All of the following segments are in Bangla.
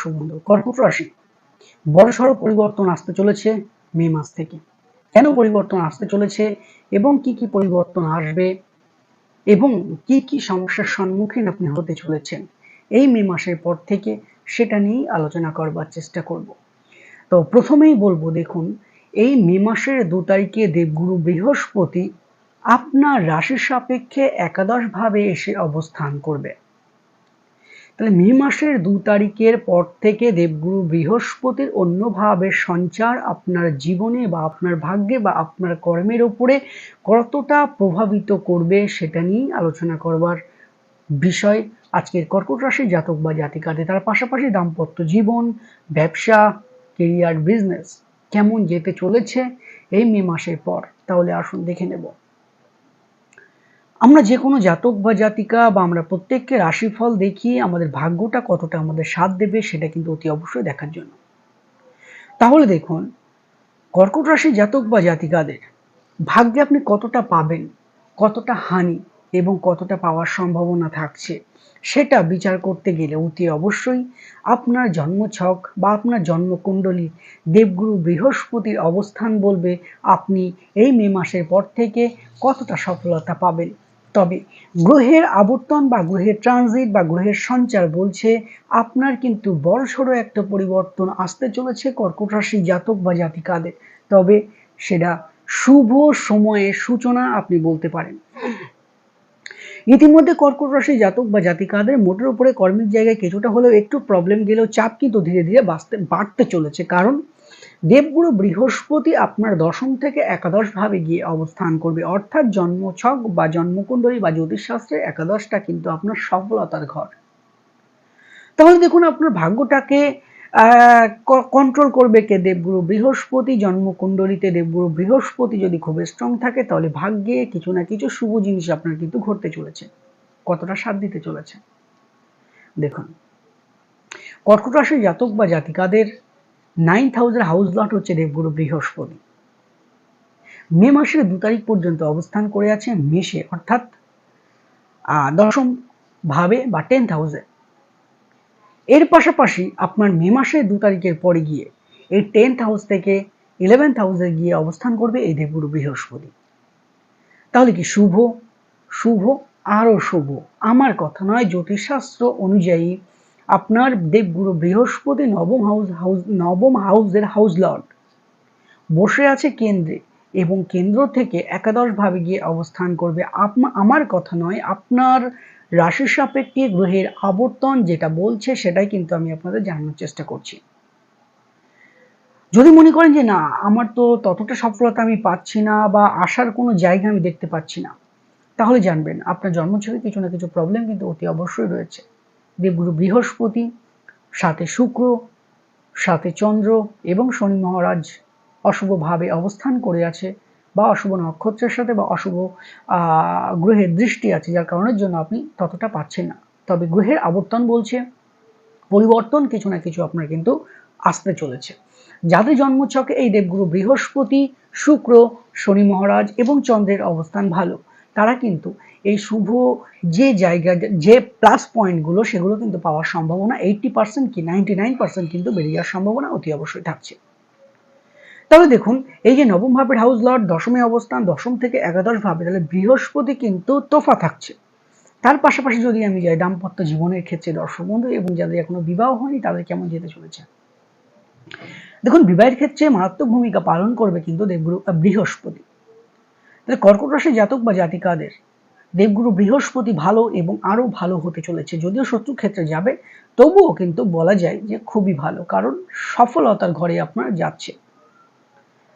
দর্শক বন্ধু কর্কট রাশি বড়সড় পরিবর্তন আসতে চলেছে মে মাস থেকে। কেন পরিবর্তন আসতে চলেছে এবং কি কি পরিবর্তন আসবে এবং কি কি সমস্যার সম্মুখীন আপনি হতে চলেছেন এই মে মাসের পর থেকে সেটা নিয়েই আলোচনা করবার চেষ্টা করব। তো প্রথমেই বলব, দেখুন, এই মে মাসের দু তারিখে দেবগুরু বৃহস্পতি আপনার রাশির সাপেক্ষে একাদশ ভাবে এসে অবস্থান করবে। তাহলে মে মাসের দু তারিখের পর থেকে দেবগুরু বৃহস্পতির অন্যভাবে সঞ্চার আপনার জীবনে বা আপনার ভাগ্যে বা আপনার কর্মের উপরে কতটা প্রভাবিত করবে সেটা নিয়েই আলোচনা করবার বিষয়। আজকের কর্কট রাশি জাতক বা জাতিকাদের, তার পাশাপাশি দাম্পত্য জীবন, ব্যবসা কেরিয়ার বিজনেস কেমন যেতে চলেছে এই মে মাসের পর? তাহলে আসুন দেখে নেব। আমরা যে কোনো জাতক বা জাতিকা বা আমরা প্রত্যেককে রাশিফল দেখিয়ে আমাদের ভাগ্যটা কতটা আমাদের সাথ দেবে সেটা কিন্তু অতি অবশ্যই দেখার জন্য। তাহলে দেখুন, কর্কট রাশি জাতক বা জাতিকাদের ভাগ্যে আপনি কতটা পাবেন, কতটা হানি এবং কতটা পাওয়ার সম্ভাবনা থাকছে সেটা বিচার করতে গেলে অতি অবশ্যই আপনার জন্মছক বা আপনার জন্মকুণ্ডলী দেবগুরু বৃহস্পতির অবস্থান বলবে আপনি এই মে মাসের পর থেকে কতটা সফলতা পাবেন। তবে গ্রহের আবর্তন বা গ্রহের ট্রানজিট বা গ্রহের সঞ্চার বলছে আপনার কিন্তু বড়সড় একটা পরিবর্তন আসতে চলেছে কর্কট রাশি জাতক বা জাতিকাদের। তবে সেটা শুভ সময়ের সূচনা আপনি বলতে পারেন। ইতিমধ্যে কর্কট রাশি জাতক বা জাতিকাদের মোটের উপরে কর্মের জায়গায় কিছুটা হলেও একটু প্রবলেম গেলেও চাপ কিন্তু ধীরে ধীরে বাড়তে চলেছে। কারণ দেবগুরু বৃহস্পতি আপনার দশম থেকে একাদশ ভাবে গিয়ে অবস্থান করবে। অর্থাৎ জন্মছক বা জন্মকুণ্ডলী বা জ্যোতিষশাস্ত্রের একাদশটা কিন্তু আপনার সফলতার ঘর। তাহলে দেখুন আপনার ভাগ্যটাকে কন্ট্রোল করবে কে দেবগুরু বৃহস্পতি, জন্মকুণ্ডলিতে দেবগুরু বৃহস্পতি যদি খুব স্ট্রং থাকে, তাহলে ভাগ্যে কিছু না কিছু শুভ জিনিস আপনার কিন্তু ঘটতে চলেছে। কতটা সাথ দিতে চলেছে? দেখুন কর্কট রাশি জাতক বা জাতিকাদের নাইন্থ হাউসের হাউস লট হচ্ছে দেবগুরু বৃহস্পতি। মে মাসের দু তারিখ পর্যন্ত অবস্থান করে আছে মেষে, অর্থাৎ দশম ভাবে বা টেন্থ হাউসে এর পাশাপাশি আপনার মে মাসের দু তারিখের পরে গিয়ে এই টেন্থ হাউস থেকে ইলেভেন্থ হাউসে গিয়ে অবস্থান করবে এই দেবগুরু বৃহস্পতি। তাহলে কি শুভ? শুভ আরও শুভ। আমার কথা নয়, জ্যোতিষশাস্ত্র অনুযায়ী আপনার দেবগুরু বৃহস্পতি নবম হাউস হাউস নবম হাউসের হাউস লর্ড বসে আছে কেন্দ্রে এবং কেন্দ্র থেকে একাদশ ভাবে গিয়ে অবস্থান করবে। আমার কথা নয়, আপনার রাশি সাপেক্ষে গ্রহের আবর্তন যেটা বলছে সেটাই কিন্তু আমি আপনাদের জানানোর চেষ্টা করছি। যদি মনে করেন যে না, আমার তো ততটা সফলতা আমি পাচ্ছি না বা আসার কোনো জায়গা আমি দেখতে পাচ্ছি না, তাহলে জানবেন, আপনার জন্মছকে কিছু না কিছু প্রবলেম কিন্তু অতি অবশ্যই রয়েছে। দেবগুরু বৃহস্পতি, সাথে শুক্র, সাথে চন্দ্র এবং শনি মহারাজ অশুভভাবে অবস্থান করে আছে বা অশুভ নক্ষত্রের সাথে বা অশুভ গ্রহের দৃষ্টি আছে, যার কারণের জন্য আপনি ততটা পাচ্ছেন না। তবে গ্রহের আবর্তন বলছে, পরিবর্তন কিছু না কিছু আপনার কিন্তু আসতে চলেছে। যাদের জন্মছকে এই দেবগুরু বৃহস্পতি, শুক্র, শনি মহারাজ এবং চন্দ্রের অবস্থান ভালো তারা কিন্তু এই শুভ যে জায়গা, যে প্লাস পয়েন্টগুলো সেগুলো কিন্তু পাওয়ার সম্ভাবনা এইটটি পার্সেন্ট কি নাইনটি নাইন পার্সেন্ট কিন্তু বেরিয়ে যাওয়ার সম্ভাবনা অতি অবশ্যই থাকছে। তবে দেখুন, এই যে নবম ভাবের হাউস লর্ড দশমে অবস্থান, দশম থেকে একাদশ ভাবে, তাহলে বৃহস্পতি কিন্তু তোফা থাকছে। তার পাশাপাশি যদি আমি যাই দাম্পত্য জীবনের ক্ষেত্রে দর্শক বন্ধু এবং যাদের এখনও বিবাহ হয়নি, তাদের কেমন যেতে চলেছে? দেখুন, বিবাহের ক্ষেত্রে মারাত্মক ভূমিকা পালন করবে কিন্তু দেবগুরু বৃহস্পতি। তাহলে কর্কট রাশি জাতক বা জাতিকাদের দেবগুরু বৃহস্পতি ভালো এবং আরও ভালো হতে চলেছে। যদিও শত্রু ক্ষেত্রে যাবে, তবুও কিন্তু বলা যায় যে খুবই ভালো, কারণ সফলতার ঘরে আপনার যাচ্ছে।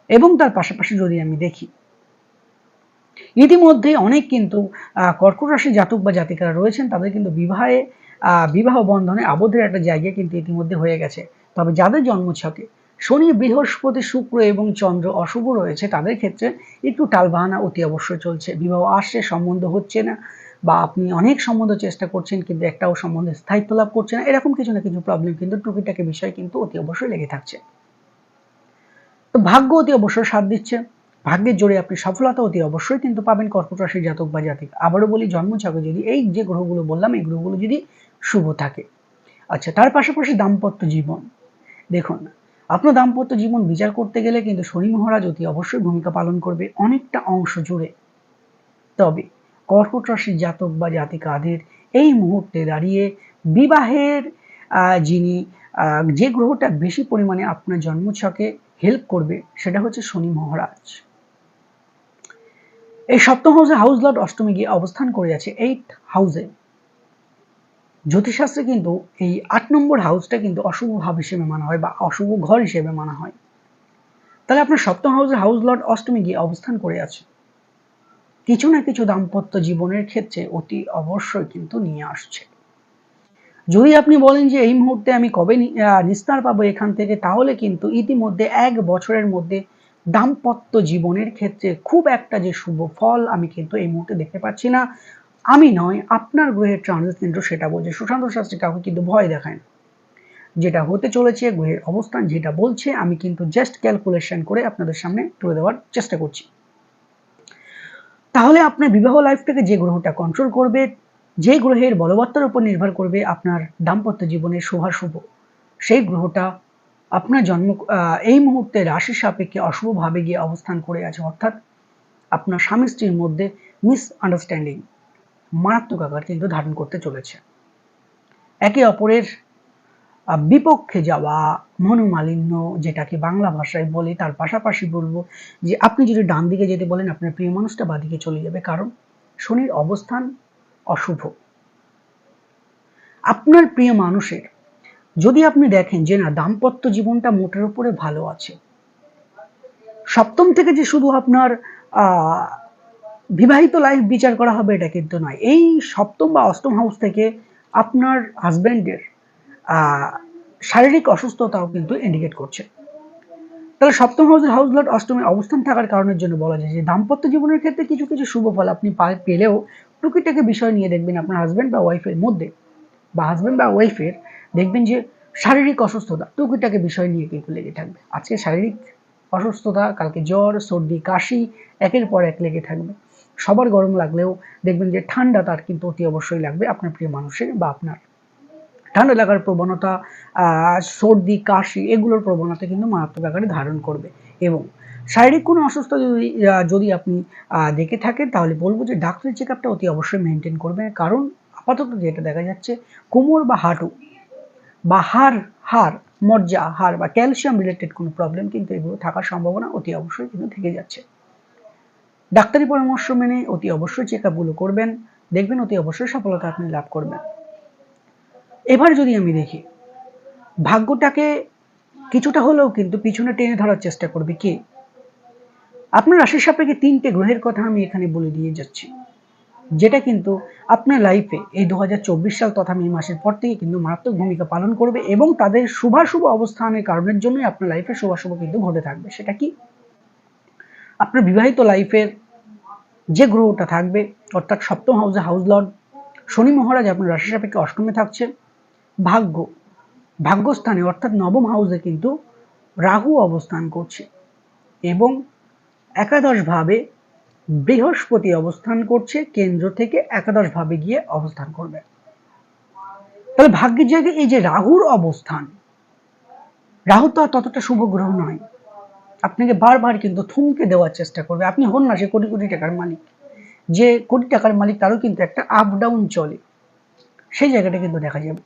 এবং তার পাশাপাশি যদি আমি দেখি, ইতিমধ্যে অনেক কিন্তু কর্কট রাশি জাতক বা জাতিকারা রয়েছেন, তাদের কিন্তু বিবাহে বিবাহ বন্ধনে আবদ্ধের একটা জায়গা কিন্তু ইতিমধ্যে হয়ে গেছে। তবে যাদের জন্মছকে শনি, বৃহস্পতি, শুক্র এবং চন্দ্র অশুভ রয়েছে। তাদের ক্ষেত্রে একটু টালবাহানা অতি অবশ্যই চলছে। বিবাহ আসছে, সম্বন্ধ হচ্ছে না বা আপনি অনেক সম্বন্ধ চেষ্টা করছেন কিন্তু একটাও সম্বন্ধে স্থায়িত্ব লাভ করছে না। এরকম কিছু না কিছু প্রবলেম কিন্তু টুকিটাকি বিষয় কিন্তু অতি অবশ্যই লেগে থাকছে। তো ভাগ্য অতি অবশ্যই সাথ দিচ্ছে। ভাগ্যের জোরে আপনি সফলতা অতি অবশ্যই কিন্তু পাবেন কর্কট রাশির জাতক বা জাতিক। আবারও বলি জন্মছকে যদি এই যে গ্রহগুলো বললাম, এই গ্রহগুলো যদি শুভ থাকে। আচ্ছা তার পাশাপাশি দাম্পত্য জীবন। দেখুন আপনার দাম্পত্য জীবন বিচার করতে গেলে কিন্তু শনি মহারাজ অতি অবশ্যই ভূমিকা পালন করবে অনেকটা অংশ জুড়ে। তবে কর্কট রাশির জাতক বা জাতিকাদের এই মুহূর্তে দাঁড়িয়ে বিবাহের যিনি যে গ্রহটা বেশি পরিমাণে আপনার জন্মছকে হেল্প করবে, সেটা হচ্ছে শনি মহারাজ। এই সপ্তম হাউসে হাউস লর্ড অষ্টমী গিয়ে অবস্থান করে আছে এইট হাউসে জ্যোতিষশাস্ত্রে কিন্তু এই আট নম্বর হাউসটা কিন্তু অশুভ ভাব হিসেবে মানা হয় বা অশুভ ঘর হিসেবে মানা হয়। তাহলে আপনার সপ্তম হাউসে হাউস লর্ড অষ্টমী গিয়ে অবস্থান করে আছে। কিছু না কিছু দাম্পত্য জীবনের ক্ষেত্রে অতি অবশ্যই কিন্তু নিয়ে আসছে। যদি আপনি বলেন যে এই মুহূর্তে আমি কবে নিস্তার পাবো এখান থেকে, তাহলে কিন্তু ইতিমধ্যে এক বছরের মধ্যে দাম্পত্য জীবনের ক্ষেত্রে খুব একটা যে শুভ ফল আমি কিন্তু এই মুহূর্তে দেখতে পাচ্ছি না। আমি নয়, আপনার গ্রহের ট্রানজিট কেন্দ্র সেটা বলছে। সুশান্ত শাস্ত্রী কাউকে কিন্তু ভয় দেখায় না। যেটা হতে চলেছে, গ্রহের অবস্থান যেটা বলছে, আমি কিন্তু জাস্ট ক্যালকুলেশন করে আপনাদের সামনে তুলে দেওয়ার চেষ্টা করছি। তাহলে আপনার বিবাহ লাইফটাকে যে গ্রহটা কন্ট্রোল করবে, যে গ্রহের বলবত্তার উপর নির্ভর করবে আপনার দাম্পত্য জীবনের শুভাশুভ সেই গ্রহটা আপনার জন্ম এই মুহূর্তে রাশি সাপেক্ষে অশুভভাবে গিয়ে অবস্থান করে আছে, অর্থাৎ আপনার স্বামী স্ত্রীর মধ্যে মিস আন্ডারস্ট্যান্ডিং মারাত্মক আকার কিন্তু ধারণ করতে চলেছে। একে অপরের বিপক্ষে যাওয়া মনোমালিন্য যেটাকে বাংলা ভাষায় বলে, তার পাশাপাশি বলব যে, আপনি যদি ডান দিকে যেতে বলেন, আপনার প্রিয় মানুষটা বাদিকে চলে যাবে। কারণ শনির অবস্থান অশুভ। আপনার প্রিয় মানুষের, যদি আপনি দেখেন যে, না, দাম্পত্য জীবনটা মোটের উপরে ভালো আছে, সপ্তম থেকে যে শুধু আপনার বিবাহিত লাইফ বিচার করা হবে এটা কিন্তু নয়। এই সপ্তম বা অষ্টম হাউস থেকে আপনার হাজব্যান্ডের শারীরিক অসুস্থতাও কিন্তু ইন্ডিকেট করছে। তাহলে সপ্তম হাউসের হাউস লট অষ্টমে অবস্থান থাকার কারণের জন্য বলা যায় যে দাম্পত্য জীবনের ক্ষেত্রে কিছু কিছু শুভ ফল আপনি পেলেও টুকিটাকি বিষয় নিয়ে দেখবেন আপনার হাজব্যান্ড বা ওয়াইফের মধ্যে বা হাজব্যান্ড বা ওয়াইফের দেখবেন যে শারীরিক অসুস্থতা টুকিটাকে বিষয় নিয়ে কিন্তু লেগে থাকবে। আজকে শারীরিক অসুস্থতা, কালকে জ্বর, সর্দি, কাশি, একের পর এক লেগে থাকবে। সবার গরম লাগলেও দেখবেন যে ঠান্ডা তার কিন্তু অতি অবশ্যই লাগবে আপনার প্রিয় মানুষের বা আপনার। ঠান্ডা লাগার প্রবণতা সর্দি, কাশি এগুলোর প্রবণতা কিন্তু মারাত্মক আকারে ধারণ করবে। এবং শারীরিক কোনো অসুস্থতা যদি যদি আপনি দেখে থাকেন, তাহলে বলব যে ডাক্তারি চেক আপটা অতি অবশ্যই মেনটেন করবে কারণ আপাতত যেটা দেখা যাচ্ছে, কোমর বা হাঁটু বা হাড় হাড়, মজ্জা, হাড় বা ক্যালসিয়াম রিলেটেড কোনো প্রবলেম কিন্তু এগুলো থাকার সম্ভাবনা অতি অবশ্যই কিন্তু থেকে যাচ্ছে। ডাক্তারি পরামর্শ মেনে অতি অবশ্যই চেক আপগুলো করবেন, দেখবেন অতি অবশ্যই সফলতা আপনি লাভ করবেন। এবার যদি আমি দেখি, ভাগ্যটাকে কিছুটা হলেও কিন্তু পিছনে টেনে ধরার চেষ্টা করবে কে? আপনার রাশির সাপেক্ষে তিনটে গ্রহের কথা আমি এখানে বলে দিয়ে যাচ্ছি, যেটা কিন্তু আপনার লাইফে এই দু হাজার চব্বিশ সাল তথা মে মাসের পর থেকে কিন্তু মারাত্মক ভূমিকা পালন করবে এবং তাদের শুভাশুভ অবস্থানের কারণের জন্যই আপনার লাইফে শুভাশুভ কিন্তু ঘটে থাকবে, সেটা কি? আপনার বিবাহিত লাইফের যে গ্রহটা থাকবে, অর্থাৎ সপ্তম হাউসে হাউস লর্ড, শনি মহারাজ আপনার রাশি সাপেক্ষে অষ্টমে থাকছে। ভাগ্য, ভাগ্যস্থানে, অর্থাৎ নবম হাউসে কিন্তু রাহু অবস্থান করছে এবং একাদশভাবে বৃহস্পতি অবস্থান করছে, কেন্দ্র থেকে একাদশভাবে গিয়ে অবস্থান করবে। তাহলে ভাগ্যের জায়গায় এই যে রাহুর অবস্থান, রাহু তো আর ততটা শুভ গ্রহ নয়। আপনাকে বারবার কিন্তু থমকে দেওয়ার চেষ্টা করবে। আপনি হন না, সে কোটি কোটি টাকার মালিক। যে কোটি টাকার মালিক, তারও কিন্তু একটা আপ ডাউন চলে। সেই জায়গাটা কিন্তু দেখা যাবে।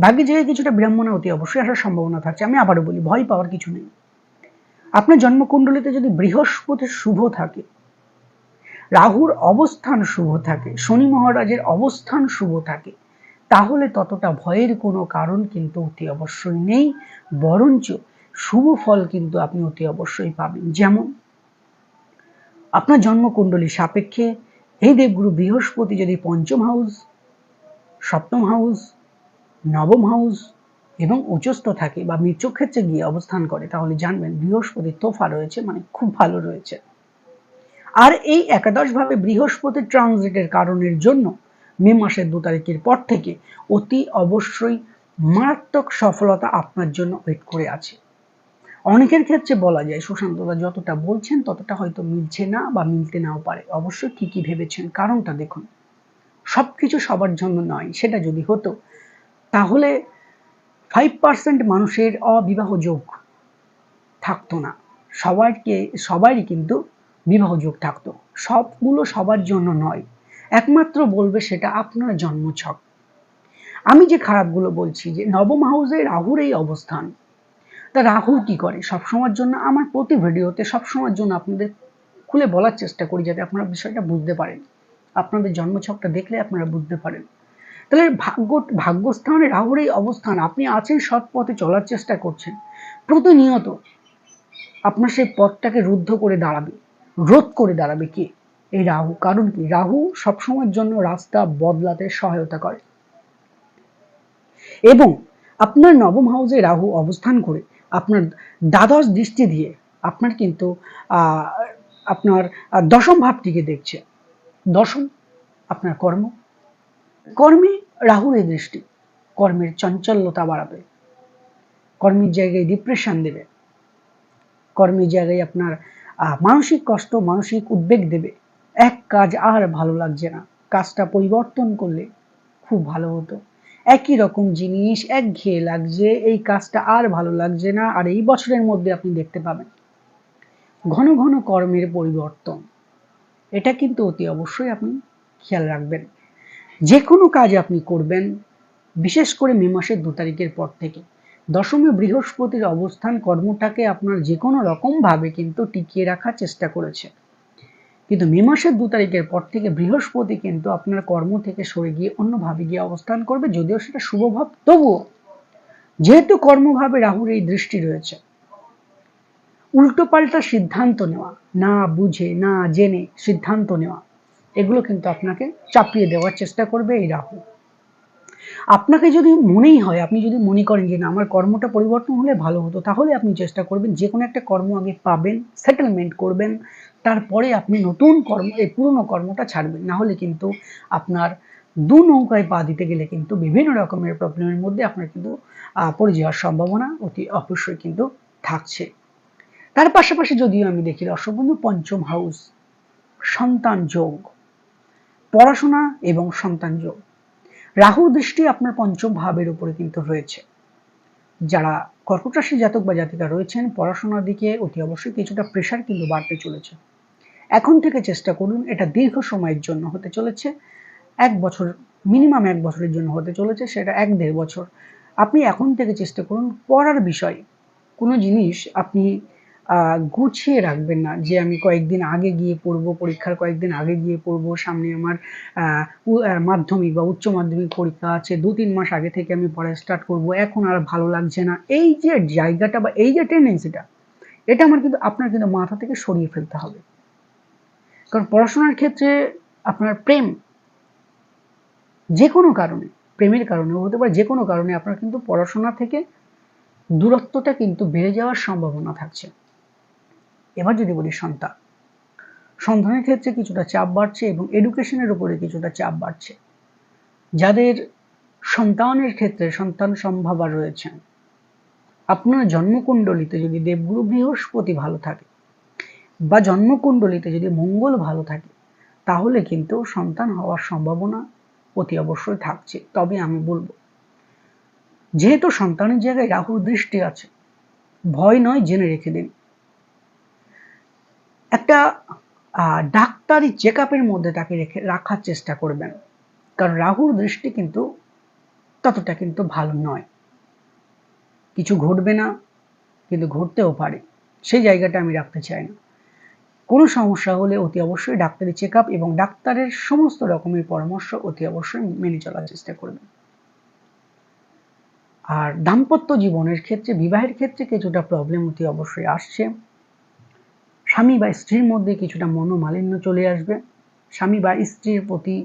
ভাগ্যের জায়গায় কিছুটা বিড়ম্বনা, অতি অবশ্যই আসার সম্ভাবনা থাকছে। আমি আবারও বলি, ভয় পাওয়ার কিছু নেই। আপনার জন্মকুণ্ডলিতে যদি বৃহস্পতি শুভ থাকে, রাহুর অবস্থান শুভ থাকে, শনি মহারাজের অবস্থান শুভ থাকে, তাহলে ততটা ভয়ের কোনো কারণ কিন্তু অতি অবশ্যই নেই। বরঞ্চ শুভ ফল কিন্তু আপনি অতি অবশ্যই পাবেন। যেমন, আপনার জন্মকুণ্ডলী সাপেক্ষে এই দেবগুরু বৃহস্পতি যদি পঞ্চম হাউস, সপ্তম হাউস, নবম হাউস এবং উচ্চস্থ থাকে বা মৃত্যুক্ষেত্রে গিয়ে অবস্থান করে, তাহলে জানবেন বৃহস্পতি তোফা রয়েছে মানে খুব ভালো রয়েছে। আর এই একাদশভাবে বৃহস্পতির ট্রানজিটের কারণের জন্য মে মাসের দু তারিখের পর থেকে অতি অবশ্যই মারাত্মক সফলতা আপনার জন্য ওয়েট করে আছে। অনেকের ক্ষেত্রে বলা যায়, সুশান্তদা যতটা বলছেন ততটা হয়তো মিলছে না বা মিলতে নাও পারে। অবশ্যই কি কি ভেবেছেন, কারণটা দেখুন। সব কিছু সবার জন্য নয়, সেটা যদি হতো, তাহলে ফাইভ পার্সেন্ট মানুষের অবিবাহ যোগ থাকতো না। সবাইকে, সবারই কিন্তু বিবাহ যোগ থাকতো। সবগুলো সবার জন্য নয়, একমাত্র বলবে সেটা আপনার জন্মছক। আমি যে খারাপগুলো বলছি যে, নবম হাউসে রাহুর এই অবস্থান তা রাহু কি করে? সবসময়ের জন্য আমার প্রতি ভিডিওতে সবসময়ের জন্য আপনাদের খুলে বলার চেষ্টা করি যাতে আপনারা বিষয়টা বুঝতে পারেন। আপনাদের জন্মছকটা দেখলে আপনারা বুঝতে পারেন। তাহলে ভাগ্য, ভাগ্যস্থানে রাহুর এই অবস্থান, আপনি আছেন সৎ পথে চলার চেষ্টা করছেন। প্রতিনিয়ত আপনার সেই পথটাকে রুদ্ধ করে দাঁড়াবে, রোধ করে দাঁড়াবে কে? এই রাহু। কারণ কি? রাহু সবসময়ের জন্য রাস্তা বদলাতে সহায়তা করে। এবং আপনার নবম হাউসে রাহু অবস্থান করে আপনার দ্বাদশ দৃষ্টি দিয়ে আপনার কিন্তু আপনার দশম ভাবটিকে দেখছে। দশম আপনার কর্ম। কর্মে রাহুর এই দৃষ্টি। কর্মের চঞ্চলতা বাড়াবে। কর্মের জায়গায় ডিপ্রেশন দেবে। কর্মের জায়গায় আপনার মানসিক কষ্ট, মানসিক উদ্বেগ দেবে। এক কাজ আর ভালো লাগছে না। কাজটা পরিবর্তন করলে খুব ভালো হতো। একই রকম জিনিস এক ঘেয়ে লাগছে, এই কাজটা আর ভালো লাগছে না, আর এই বছরের মধ্যে আপনি দেখতে পাবেন। ঘন ঘন কর্মের পরিবর্তন। এটা কিন্তু অতি অবশ্যই আপনি খেয়াল রাখবেন। যে কোনো কাজ আপনি করবেন, বিশেষ করে মে মাসের দু তারিখের পর থেকে। দশমী বৃহস্পতির অবস্থান কর্মটাকে আপনার যে কোনো রকমভাবে কিন্তু টিকিয়ে রাখার চেষ্টা করেছে। কিন্তু মে মাসের দু তারিখের পর থেকে বৃহস্পতি কিন্তু আপনার কর্ম থেকে সরে গিয়ে অন্যভাবে গিয়ে অবস্থান করবে, যদিও সেটা শুভভাব তবুও যেহেতু কর্মভাবে রাহুর এই দৃষ্টি রয়েছে উল্টোপাল্টা সিদ্ধান্ত নেওয়া, না বুঝে, না জেনে সিদ্ধান্ত নেওয়া, এগুলো কিন্তু আপনাকে চাপিয়ে দেওয়ার চেষ্টা করবে এই রাহু। আপনাকে যদি মনেই হয়, আপনি যদি মনে করেন যে না, আমার কর্মটা পরিবর্তন হলে ভালো হতো, তাহলে আপনি চেষ্টা করবেন যে কোনো একটা কর্ম আগে পাবেন সেটেলমেন্ট করবেন, তারপরে আপনি নতুন কর্ম, এই পুরনো কর্মটা ছাড়বেন। না হলে কিন্তু আপনার দু নৌকায় পা দিতে গেলে কিন্তু বিভিন্ন রকমের প্রবলেমের মধ্যে আপনার কিন্তু পড়ে যাওয়ার সম্ভাবনা অতি অবশ্যই কিন্তু থাকছে। তার পাশাপাশি যদিও আমি দেখি দর্শকবন্ধু পঞ্চম হাউস সন্তান যোগ, পড়াশোনা এবং সন্তান যোগ। রাহুর দৃষ্টি আপনার পঞ্চম ভাবের উপরে কিন্তু রয়েছে। যারা কর্কট রাশি জাতক বা জাতিকা রয়েছেন, পড়াশোনার দিকে অতি অবশ্যই কিছুটা প্রেশার কিন্তু বাড়তে চলেছে। এখন থেকে চেষ্টা করুন, এটা দীর্ঘ সময়ের জন্য হতে চলেছে। এক বছর মিনিমাম এক বছরের জন্য হতে চলেছে, সেটা এক দেড় বছর। আপনি এখন থেকে চেষ্টা করুন, পড়ার বিষয়, কোনো জিনিস আপনি গুছিয়ে রাখবেন না যে আমি কয়েকদিন আগে গিয়ে পড়ব, পরীক্ষার কয়েকদিন আগে গিয়ে পড়ব, সামনে আমার মাধ্যমিক বা উচ্চ মাধ্যমিক পরীক্ষা আছে, দু, তিন মাস আগে থেকে আমি পড়া স্টার্ট করব, এখন আর ভালো লাগছে না। এই যে জায়গাটা বা এই যে টেন্ডেন্সিটা এটা আমার কিন্তু, আপনার কিন্তু মাথা থেকে সরিয়ে ফেলতে হবে। কারণ পড়াশোনার ক্ষেত্রে আপনার প্রেম যে কোনো কারণে, প্রেমের কারণে হতে পারে যে কোনো কারণে আপনার কিন্তু পড়াশোনা থেকে দূরত্বটা কিন্তু বেড়ে যাওয়ার সম্ভাবনা থাকছে। এবার যদি বলি সন্তান, সন্তানের ক্ষেত্রে কিছুটা চাপ বাড়ছে এবং এডুকেশনের উপরে কিছুটা চাপ বাড়ছে। যাদের সন্তানের ক্ষেত্রে সন্তান সম্ভাবা রয়েছেন, আপনার জন্মকুণ্ডলিতে যদি দেবগুরু বৃহস্পতি ভালো থাকে বা জন্মকুণ্ডলিতে যদি মঙ্গল ভালো থাকে, তাহলে কিন্তু সন্তান হওয়ার সম্ভাবনা অতি অবশ্যই থাকছে। তবে আমি বলব, যেহেতু সন্তানের জায়গায় রাহুর দৃষ্টি আছে, ভয় নয় জেনে রেখে দিন। একটা ডাক্তারি চেক আপের মধ্যে তাকে রেখে, রাখার চেষ্টা করবেন। কারণ রাহুর দৃষ্টি কিন্তু ততটা কিন্তু ভালো নয়। কিছু ঘটবে না, কিন্তু ঘটতেও পারে। সেই জায়গাটা আমি রাখতে চাই না। কোনো সমস্যা হলে অতি অবশ্যই ডাক্তারি চেক আপ এবং ডাক্তারের সমস্ত রকমের পরামর্শ অতি অবশ্যই মেনে চলার চেষ্টা করবেন। আর দাম্পত্য জীবনের ক্ষেত্রে, বিবাহের ক্ষেত্রে কিছুটা প্রবলেম অতি অবশ্যই আসছে। স্বামী বা স্ত্রীর মধ্যে কিছুটা মনোমালিন্য চলে আসবে। স্বামী বা স্ত্রীর প্রতি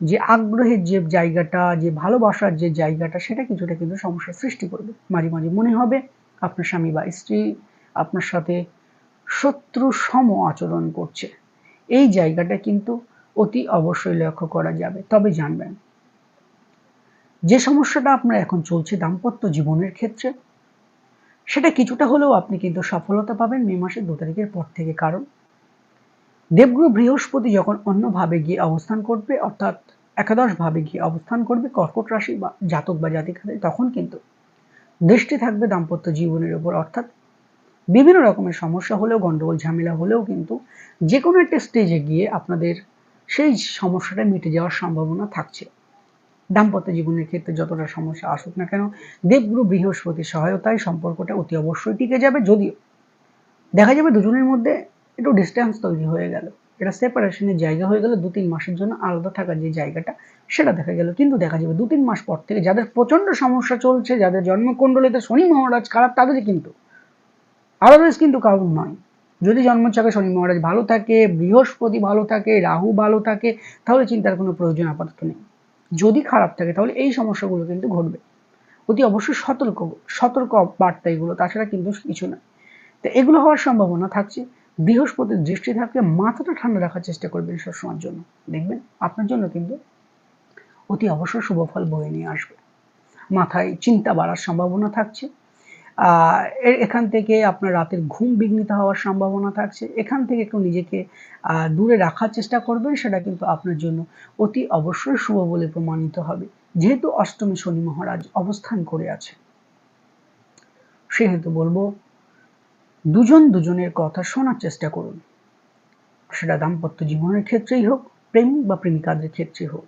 যে আগ্রহের যে জায়গাটা, যে ভালোবাসার যে জায়গাটা, সেটা কিছুটা কিন্তু সমস্যার সৃষ্টি করবে। মাঝে মাঝে মনে হবে আপনার স্বামী বা স্ত্রী আপনার সাথে শত্রু সম আচরণ করছে। এই জায়গাটা কিন্তু অতি অবশ্যই লক্ষ্য করা যাবে। তবে জানবেন, যে সমস্যাটা আপনার এখন চলছে দাম্পত্য জীবনের ক্ষেত্রে সেটা কিছুটা হলেও আপনি কিন্তু সফলতা পাবেন মে মাসের দু তারিখের পর থেকে, কারণ দেবগুরু বৃহস্পতি যখন অন্যভাবে গিয়ে অবস্থান করবে, অর্থাৎ একাদশ ভাবে গিয়ে অবস্থান করবে, কর্কট রাশি বা জাতক বা জাতিকাদের, তখন কিন্তু দৃষ্টি থাকবে দাম্পত্য জীবনের উপর, অর্থাৎ বিভিন্ন রকমের সমস্যা হলেও, গন্ডগোল, ঝামেলা হলেও কিন্তু যে কোনো একটা স্টেজে গিয়ে আপনাদের সেই সমস্যাটা মিটে যাওয়ার সম্ভাবনা থাকছে। দাম্পত্য জীবনের ক্ষেত্রে যতটা সমস্যা আসুক না কেন, দেবগুরু বৃহস্পতির সহায়তায় সম্পর্কটা অতি অবশ্যই টিকে যাবে যদিও দেখা যাবে দুজনের মধ্যে একটু ডিস্টেন্স তৈরি হয়ে গেল। এটা সেপারেশনের জায়গা হয়ে গেল দু তিন মাসের জন্য আলাদা থাকার যে জায়গাটা সেটা দেখা গেল। কিন্তু দেখা যাবে দু তিন মাস পর থেকে যাদের প্রচণ্ড সমস্যা চলছে, যাদের জন্মকুণ্ডলিতে শনি মহারাজ খারাপ তাদেরই কিন্তু আদারওয়াইজ কিন্তু কারণ নয়। যদি জন্মচাকে শনি মহারাজ ভালো থাকে, বৃহস্পতি ভালো থাকে, রাহু ভালো থাকে, তাহলে চিন্তার কোনো প্রয়োজন আপাতত নেই। যদি খারাপ থাকে, তাহলে এই সমস্যাগুলো কিন্তু ঘটবে। অতি অবশ্যই সতর্ক সতর্ক বার্তা এগুলো, তাছাড়া কিন্তু কিছু না। তো এগুলো হওয়ার সম্ভাবনা থাকছে। বৃহস্পতির দৃষ্টি থাকলে মাথাটা ঠান্ডা রাখার চেষ্টা করবেন সবসময়ের জন্য। দেখবেন আপনার জন্য কিন্তু অতি অবশ্যই শুভ ফল বয়ে নিয়ে আসবে। মাথায় চিন্তা বাড়ার সম্ভাবনা থাকছে। এখান থেকে আপনার রাতের ঘুম বিঘ্নিত হওয়ার সম্ভাবনা থাকছে। এখান থেকে একটু নিজেকে দূরে রাখার চেষ্টা করবেন, সেটা কিন্তু আপনার জন্য অতি অবশ্যই শুভ বলে প্রমাণিত হবে। যেহেতু অষ্টমী শনি মহারাজ অবস্থান করে আছে সেহেতু বলব দুজন দুজনের কথা শোনার চেষ্টা করুন। সেটা দাম্পত্য জীবনের ক্ষেত্রেই হোক, প্রেমিক বা প্রেমিকাদের ক্ষেত্রে হোক।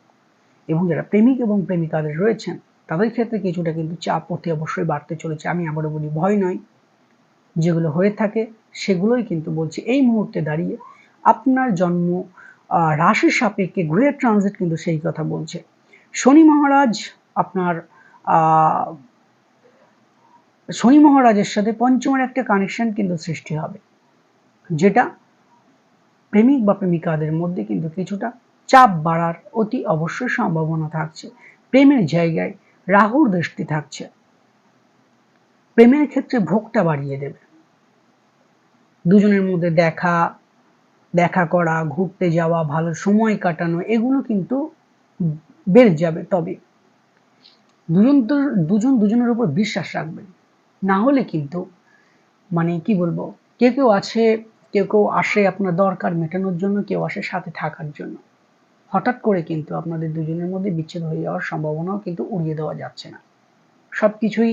এবং যারা প্রেমিক এবং প্রেমিকাদের রয়েছেন তাদের ক্ষেত্রে কিছুটা কিন্তু চাপ অতি অবশ্যই বাড়তে চলেছে। আমি আবারও বলি, ভয় নয়। যেগুলো হয়ে থাকে, সেগুলোই কিন্তু বলছি। এই মুহূর্তে দাঁড়িয়ে আপনার জন্ম রাশির সাপেক্ষে গ্রেট ট্রানজিট কিন্তু সেই কথা বলছে। শনি মহারাজ আপনার শনি মহারাজের সাথে পঞ্চমের একটা কানেকশন কিন্তু সৃষ্টি হবে। যেটা প্রেমিক বা প্রেমিকাদের মধ্যে কিন্তু কিছুটা চাপ বাড়ার অতি অবশ্যই সম্ভাবনা থাকছে। প্রেমের জায়গায় রাহুর দৃষ্টি থাকছে। প্রেমের ক্ষেত্রে ভোগটা বাড়িয়ে দেবে। দুজনের মধ্যে দেখা দেখা করা, ঘুরতে যাওয়া, ভালো সময় কাটানো, এগুলো কিন্তু বেড়ে যাবে তবে। দুজন তো, দুজন দুজনের উপর বিশ্বাস রাখবেন। না হলে কিন্তু মানে কি বলব, কেউ কেউ আছে, কেউ কেউ আসে আপনার দরকার মেটানোর জন্য, কেউ আসে সাথে থাকার জন্য। হঠাৎ করে কিন্তু আপনাদের দুজনের মধ্যে বিচ্ছেদ হয়ে যাওয়ার সম্ভাবনাও কিন্তু উড়িয়ে দেওয়া যাচ্ছে না। সব কিছুই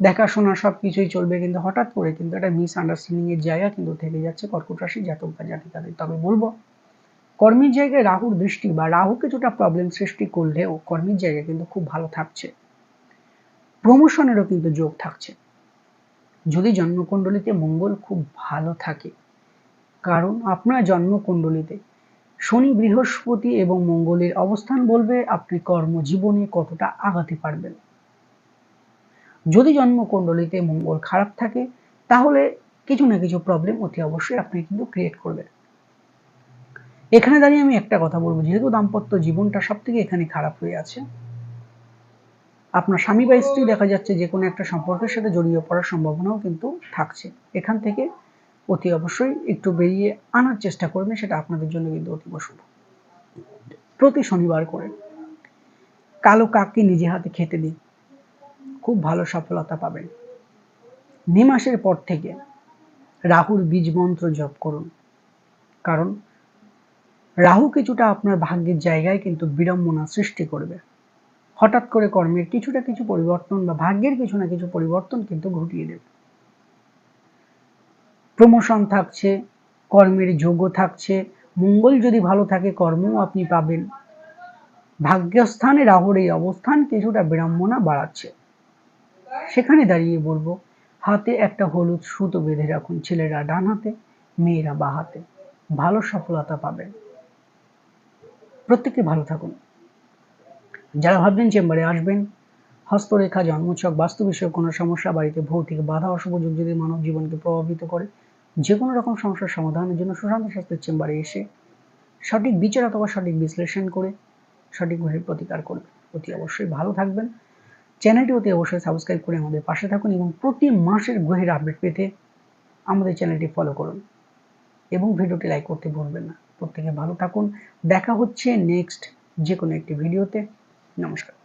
দেখাশোনা সব কিছুই চলবে কিন্তু হঠাৎ করে কিন্তু একটা মিস আন্ডারস্ট্যান্ডিং এর জায়গা কিন্তু থেকে যাচ্ছে কর্কট রাশি জাতক বা জাতিকাদের। তবে বলব, কর্মীর জায়গায় রাহুর দৃষ্টি বা রাহু কিছুটা প্রবলেম সৃষ্টি করলেও কর্মীর জায়গায় কিন্তু খুব ভালো থাকছে। প্রমোশনেরও কিন্তু যোগ থাকছে। যদি জন্মকুণ্ডলিতে মঙ্গল খুব ভালো থাকে, কারণ আপনার জন্মকুণ্ডলিতে শনি বৃহস্পতি এবং মঙ্গলের অবস্থান বলবে, আপনি কর্মজীবনে কতটা আগাতে পারবেন। যদি জন্মকুণ্ডলিতে মঙ্গল খারাপ থাকে, তাহলে কিছু না কিছু প্রবলেম অতি অবশ্যই আপনি কিন্তু ক্রিয়েট করবেন। এখানে দাঁড়িয়ে আমি একটা কথা বলব, যেহেতু দাম্পত্য জীবনটা সব থেকে এখানে খারাপ হয়ে আছে। আপনার স্বামী বা স্ত্রী দেখা যাচ্ছে যে কোনো একটা সম্পর্কের সাথে জড়িয়ে পড়ার সম্ভাবনাও কিন্তু থাকছে। এখান থেকে অতি অবশ্যই একটু বেরিয়ে আনার চেষ্টা করবেন, সেটা আপনাদের জন্য কিন্তু অতীব শুভ। প্রতি শনিবার করে কালো কাককে নিজে হাতে খেতে দিন। খুব ভালো সফলতা পাবেন। মে মাসের পর থেকে রাহুর বীজ মন্ত্র জপ করুন। কারণ রাহু কিছুটা আপনার ভাগ্যের জায়গায় কিন্তু বিড়ম্বনা সৃষ্টি করবে। হঠাৎ করে কর্মের কিছুটা কিছু পরিবর্তন বা ভাগ্যের কিছু না কিছু পরিবর্তন কিন্তু ঘটিয়ে দেবে। প্রমোশন থাকছে, কর্মের যোগ্য থাকছে, মঙ্গল যদি ভালো থাকে, কর্মও আপনি পাবেন। ভাগ্যস্থানে রাহুর এই অবস্থান কিছুটা বিড়ম্বনা বাড়াচ্ছে। সেখানে দাঁড়িয়ে বলব, হাতে একটা হলুদ সুতো বেঁধে রাখুন ছেলেরা ডান হাতে, মেয়েরা বা হাতে। ভালো সফলতা পাবেন। প্রত্যেকে ভালো থাকুন। যারা ভাববেন চেম্বারে আসবেন, হস্তরেখা, জন্মছক বাস্তু বিষয়ে কোনো সমস্যা, বাড়িতে ভৌতিক বাধা, অশুভ যোগ যদি মানব জীবনকে প্রভাবিত করে যে কোনো রকম সমস্যার সমাধানের জন্য সুশান্ত শাস্ত্রের চেম্বারে এসে সঠিক বিচার অথবা সঠিক বিশ্লেষণ করে সঠিকভাবে প্রতিকার করবেন অতি অবশ্যই ভালো থাকবেন। চ্যানেলটি অতি অবশ্যই সাবস্ক্রাইব করে আমাদের পাশে থাকুন এবং প্রতি মাসের গ্রহের আপডেট পেতে আমাদের চ্যানেলটি ফলো করুন এবং ভিডিওটি লাইক করতে ভুলবেন না। প্রত্যেকে ভালো থাকুন। দেখা হচ্ছে নেক্সট যে কোনো একটি ভিডিওতে। নমস্কার।